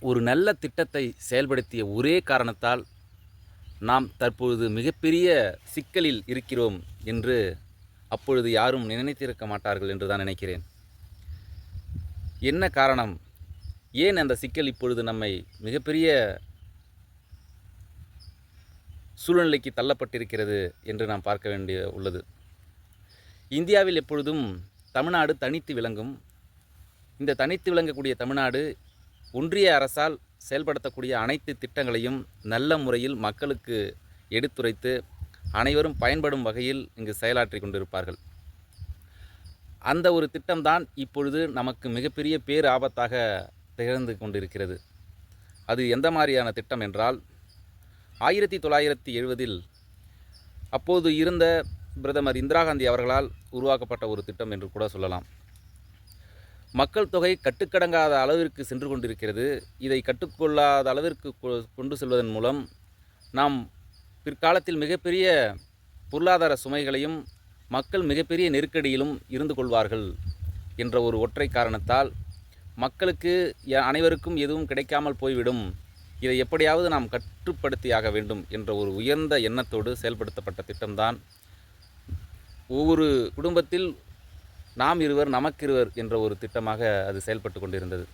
ஒரு நல்ல திட்டத்தை செயல்படுத்திய ஒரே காரணத்தால் நாம் தற்பொழுது மிகப்பெரிய சிக்கலில் இருக்கிறோம் என்று அப்பொழுது யாரும் நினைத்திருக்க மாட்டார்கள் என்று தான் நினைக்கிறேன். என்ன காரணம்? ஏன் அந்த சிக்கல் இப்பொழுது நம்மை மிகப்பெரிய சூழ்நிலைக்கு தள்ளப்பட்டிருக்கிறது என்று நாம் பார்க்க வேண்டிய உள்ளது. இந்தியாவில் எப்பொழுதும் தமிழ்நாடு தனித்து விளங்கும். இந்த தனித்து விளங்கக்கூடிய தமிழ்நாடு ஒன்றிய அரசால் செயல்படுத்தக்கூடிய அனைத்து திட்டங்களையும் நல்ல முறையில் மக்களுக்கு எடுத்துரைத்து அனைவரும் பயன்படும் வகையில் இங்கு செயலாற்றி கொண்டிருப்பார்கள். அந்த ஒரு திட்டம்தான் இப்பொழுது நமக்கு மிகப்பெரிய பேர் ஆபத்தாக திகழ்ந்து கொண்டிருக்கிறது. அது எந்த மாதிரியான திட்டம் என்றால் ஆயிரத்தி தொள்ளாயிரத்தி எழுபதில் அப்போது இருந்த பிரதமர் இந்திரா காந்தி அவர்களால் உருவாக்கப்பட்ட ஒரு திட்டம் என்று கூட சொல்லலாம். மக்கள் தொகை கட்டுக்கடங்காத அளவிற்கு சென்று கொண்டிருக்கிறது. இதை கட்டுக்கொள்ளாத அளவிற்கு கொண்டு செல்வதன் மூலம் நாம் பிற்காலத்தில் மிகப்பெரிய பொருளாதார சுமைகளையும் மக்கள் மிகப்பெரிய நெருக்கடியிலும் இருந்து கொள்வார்கள் என்ற ஒரு ஒற்றை காரணத்தால் மக்களுக்கு அனைவருக்கும் எதுவும் கிடைக்காமல் போய்விடும். இதை எப்படியாவது நாம் கட்டுப்படுத்தியாக வேண்டும் என்ற ஒரு உயர்ந்த எண்ணத்தோடு செயல்படுத்தப்பட்ட திட்டம்தான். ஒவ்வொரு குடும்பத்தில் நாம் இருவர் நமக்கிருவர் என்ற ஒரு திட்டமாக அது செயல்பட்டு கொண்டிருந்தது.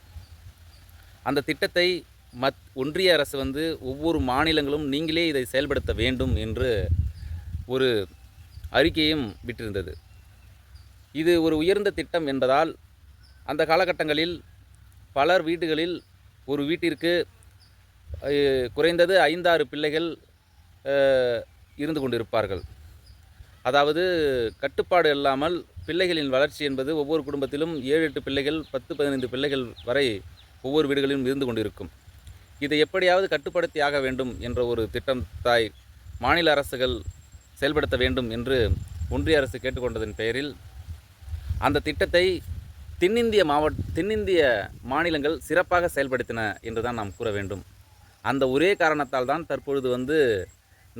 அந்த திட்டத்தை மத் ஒன்றிய அரசு வந்து ஒவ்வொரு மாநிலங்களும் நீங்களே இதை செயல்படுத்த வேண்டும் என்று ஒரு அறிக்கையும் விட்டிருந்தது. இது ஒரு உயர்ந்த திட்டம் என்பதால் அந்த காலகட்டங்களில் பலர் வீடுகளில் ஒரு வீட்டிற்கு குறைந்தது ஐந்தாறு பிள்ளைகள் இருந்து கொண்டிருப்பார்கள். அதாவது கட்டுப்பாடு இல்லாமல் பிள்ளைகளின் வளர்ச்சி என்பது ஒவ்வொரு குடும்பத்திலும் ஏழு எட்டு பிள்ளைகள் பத்து பதினைந்து பிள்ளைகள் வரை ஒவ்வொரு வீடுகளிலும் இருந்து கொண்டிருக்கும். இதை எப்படியாவது கட்டுப்படுத்தி ஆக வேண்டும் என்ற ஒரு திட்டம் தாய் மாநில அரசுகள் செயல்படுத்த வேண்டும் என்று ஒன்றிய அரசு கேட்டுக்கொண்டதன் பெயரில் அந்த திட்டத்தை தென்னிந்திய மாவட்ட தென்னிந்திய மாநிலங்கள் சிறப்பாக செயல்படுத்தின என்று தான் நாம் கூற வேண்டும். அந்த ஒரே காரணத்தால் தான் தற்பொழுது வந்து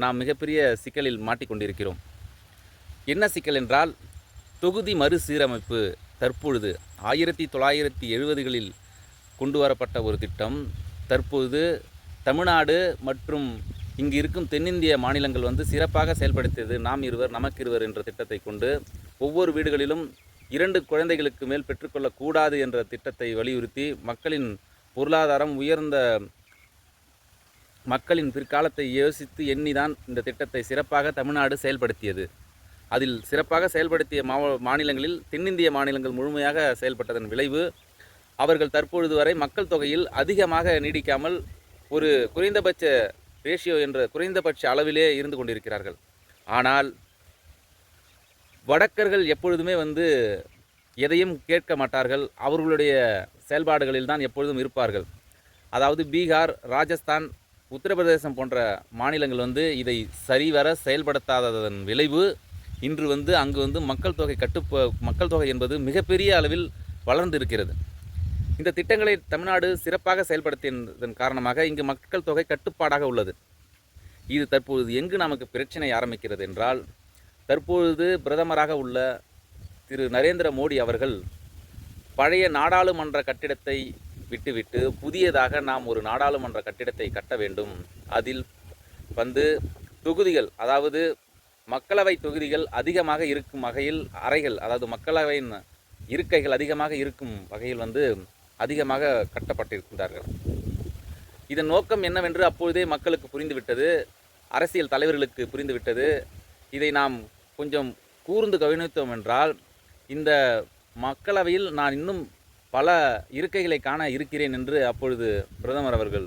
நாம் மிகப்பெரிய சிக்கலில் மாட்டிக்கொண்டிருக்கிறோம். என்ன சிக்கல் என்றால் தொகுதி மறுசீரமைப்பு தற்பொழுது ஆயிரத்தி தொள்ளாயிரத்தி எழுபதுகளில் கொண்டு வரப்பட்ட ஒரு திட்டம். தற்பொழுது தமிழ்நாடு மற்றும் இங்கு இருக்கும் தென்னிந்திய மாநிலங்கள் வந்து சிறப்பாக செயல்படுத்தியது நாம் இருவர் நமக்கு இருவர் என்ற திட்டத்தை கொண்டு ஒவ்வொரு வீடுகளிலும் இரண்டு குழந்தைகளுக்கு மேல் பெற்றுக்கொள்ளக்கூடாது என்ற திட்டத்தை வலியுறுத்தி மக்களின் பொருளாதாரம் உயர்ந்த மக்களின் பிற்காலத்தை யோசித்து எண்ணிதான் இந்த திட்டத்தை சிறப்பாக தமிழ்நாடு செயல்படுத்தியது. அதில் சிறப்பாக செயல்படுத்திய மாவ மாநிலங்களில் தென்னிந்திய மாநிலங்கள் முழுமையாக செயல்பட்டதன் விளைவு அவர்கள் தற்பொழுது வரை மக்கள் தொகையில் அதிகமாக நீடிக்காமல் ஒரு குறைந்தபட்ச ரேஷியோ என்ற குறைந்தபட்ச அளவிலே இருந்து கொண்டிருக்கிறார்கள். ஆனால் வடக்கர்கள் எப்பொழுதுமே வந்து எதையும் கேட்க மாட்டார்கள். அவர்களுடைய செயல்பாடுகளில் தான் எப்பொழுதும் இருப்பார்கள். அதாவது பீகார் ராஜஸ்தான் உத்தரப்பிரதேசம் போன்ற மாநிலங்கள் வந்து இதை சரிவர செயல்படுத்தாததன் விளைவு இன்று வந்து அங்கு வந்து மக்கள் தொகை கட்டுப்ப மக்கள் தொகை என்பது மிகப்பெரிய அளவில் வளர்ந்து இருக்கிறது இந்த திட்டங்களை தமிழ்நாடு சிறப்பாக செயல்படுத்தியதன் காரணமாக இங்கு மக்கள் தொகை கட்டுப்பாடாக உள்ளது. இது தற்பொழுது எங்கு நமக்கு பிரச்சனை ஆரம்பிக்கிறது என்றால் தற்பொழுது பிரதமராக உள்ள திரு நரேந்திர மோடி அவர்கள் பழைய நாடாளுமன்ற கட்டிடத்தை விட்டுவிட்டு புதியதாக நாம் ஒரு நாடாளுமன்ற கட்டிடத்தை கட்ட வேண்டும். அதில் வந்து தொகுதிகள் அதாவது மக்களவை தொகுதிகள் அதிகமாக இருக்கும் வகையில் அறைகள் அதாவது மக்களவையின் இருக்கைகள் அதிகமாக இருக்கும் வகையில் வந்து அதிகமாக கட்டப்பட்டிருக்கின்றார்கள். இதன் நோக்கம் என்னவென்று அப்பொழுதே மக்களுக்கு புரிந்துவிட்டது அரசியல் தலைவர்களுக்கு புரிந்துவிட்டது. இதை நாம் கொஞ்சம் கூர்ந்து கவனித்தோம் என்றால் இந்த மக்களவையில் நான் இன்னும் பல இருக்கைகளை காண இருக்கிறேன் என்று அப்பொழுது பிரதமர் அவர்கள்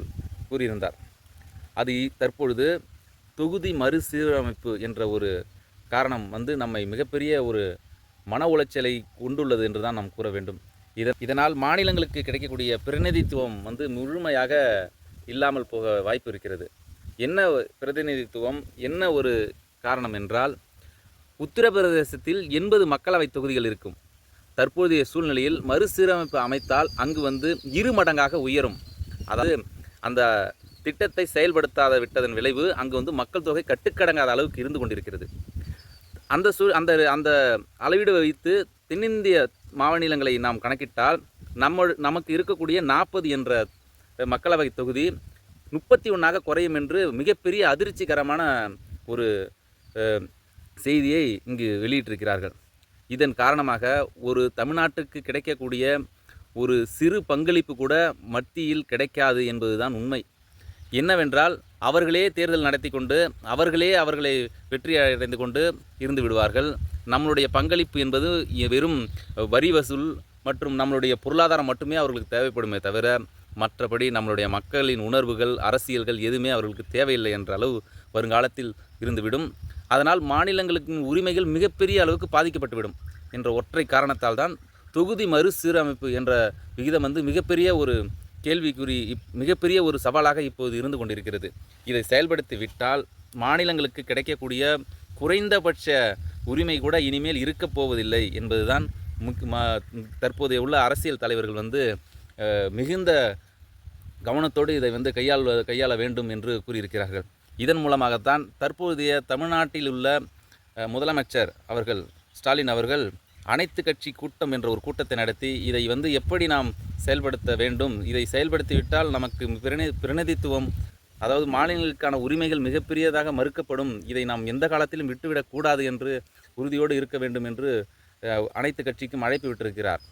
கூறியிருந்தார். அது தற்பொழுது தொகுதி மறுசீரமைப்பு என்ற ஒரு காரணம் வந்து நம்மை மிகப்பெரிய ஒரு மன உளைச்சலை கொண்டுள்ளது என்று தான் நாம் கூற வேண்டும். இதன் இதனால் மாநிலங்களுக்கு கிடைக்கக்கூடிய பிரதிநிதித்துவம் வந்து முழுமையாக இல்லாமல் போக வாய்ப்பு இருக்கிறது. என்ன பிரதிநிதித்துவம் என்ன ஒரு காரணம் என்றால் உத்தரப்பிரதேசத்தில் எண்பது மக்களவை தொகுதிகள் இருக்கும். தற்போதைய சூழ்நிலையில் மறுசீரமைப்பு அமைத்தால் அங்கு வந்து இரு மடங்காக உயரும். அதாவது அந்த திட்டத்தை செயல்படுத்தாத விட்டதன் விளைவு அங்கு வந்து மக்கள் தொகை கட்டுக்கடங்காத அளவுக்கு இருந்து கொண்டிருக்கிறது. அந்த சூ அந்த அந்த அளவீடு வைத்து தென்னிந்திய மாநிலங்களை நாம் கணக்கிட்டால் நம்ம நமக்கு இருக்கக்கூடிய நாற்பது என்ற மக்களவை தொகுதி முப்பத்தி ஒன்றாக குறையும் என்று மிகப்பெரிய அதிர்ச்சிகரமான ஒரு செய்தியை இங்கு வெளியிட்டிருக்கிறார்கள். இதன் காரணமாக ஒரு தமிழ்நாட்டுக்கு கிடைக்கக்கூடிய ஒரு சிறு பங்களிப்பு கூட மத்தியில் கிடைக்காது என்பதுதான் உண்மை. என்னவென்றால் அவர்களே தேர்தல் நடத்தி கொண்டு அவர்களே அவர்களை வெற்றி அடைந்து கொண்டு இருந்து விடுவார்கள். நம்மளுடைய பங்களிப்பு என்பது இ- வெறும் வரி வசூல் மற்றும் நம்மளுடைய பொருளாதாரம் மட்டுமே அவர்களுக்கு தேவைப்படுமே தவிர மற்றபடி நம்மளுடைய மக்களின் உணர்வுகள் அரசியல்கள் எதுவுமே அவர்களுக்கு தேவையில்லை என்ற அளவு வருங்காலத்தில் இருந்துவிடும். அதனால் மாநிலங்களுக்கு உரிமைகள் மிகப்பெரிய அளவுக்கு பாதிக்கப்பட்டுவிடும் என்ற ஒற்றை காரணத்தால் தான் தொகுதி மறுசீரமைப்பு என்ற விகிதம் வந்து மிகப்பெரிய ஒரு கேள்விக்குறி இப்- மிகப்பெரிய ஒரு சவாலாக இப்போது இருந்து கொண்டிருக்கிறது. இதை செயல்படுத்தி விட்டால் மாநிலங்களுக்கு கிடைக்கக்கூடிய குறைந்தபட்ச உரிமை கூட இனிமேல் இருக்கப் போவதில்லை என்பதுதான் முக் தற்போதைய உள்ள அரசியல் தலைவர்கள் வந்து மிகுந்த கவனத்தோடு இதை வந்து கையாள கையாள வேண்டும் என்று கூறியிருக்கிறார்கள். இதன் மூலமாகத்தான் தற்போதைய தமிழ்நாட்டில் உள்ள முதலமைச்சர் அவர்கள் ஸ்டாலின் அவர்கள் அனைத்து கட்சி கூட்டம் என்ற ஒரு கூட்டத்தை நடத்தி இதை வந்து எப்படி நாம் செயல்படுத்த வேண்டும்? இதை செயல்படுத்திவிட்டால் நமக்கு பிரதி பிரதிநிதித்துவம் அதாவது மாநிலங்களுக்கான உரிமைகள் மிகப்பெரியதாக மறுக்கப்படும். இதை நாம் எந்த காலத்திலும் விட்டுவிடக்கூடாது என்று உறுதியோடு இருக்க வேண்டும் என்று அனைத்து கட்சிக்கும் அழைப்பு விட்டிருக்கிறார்.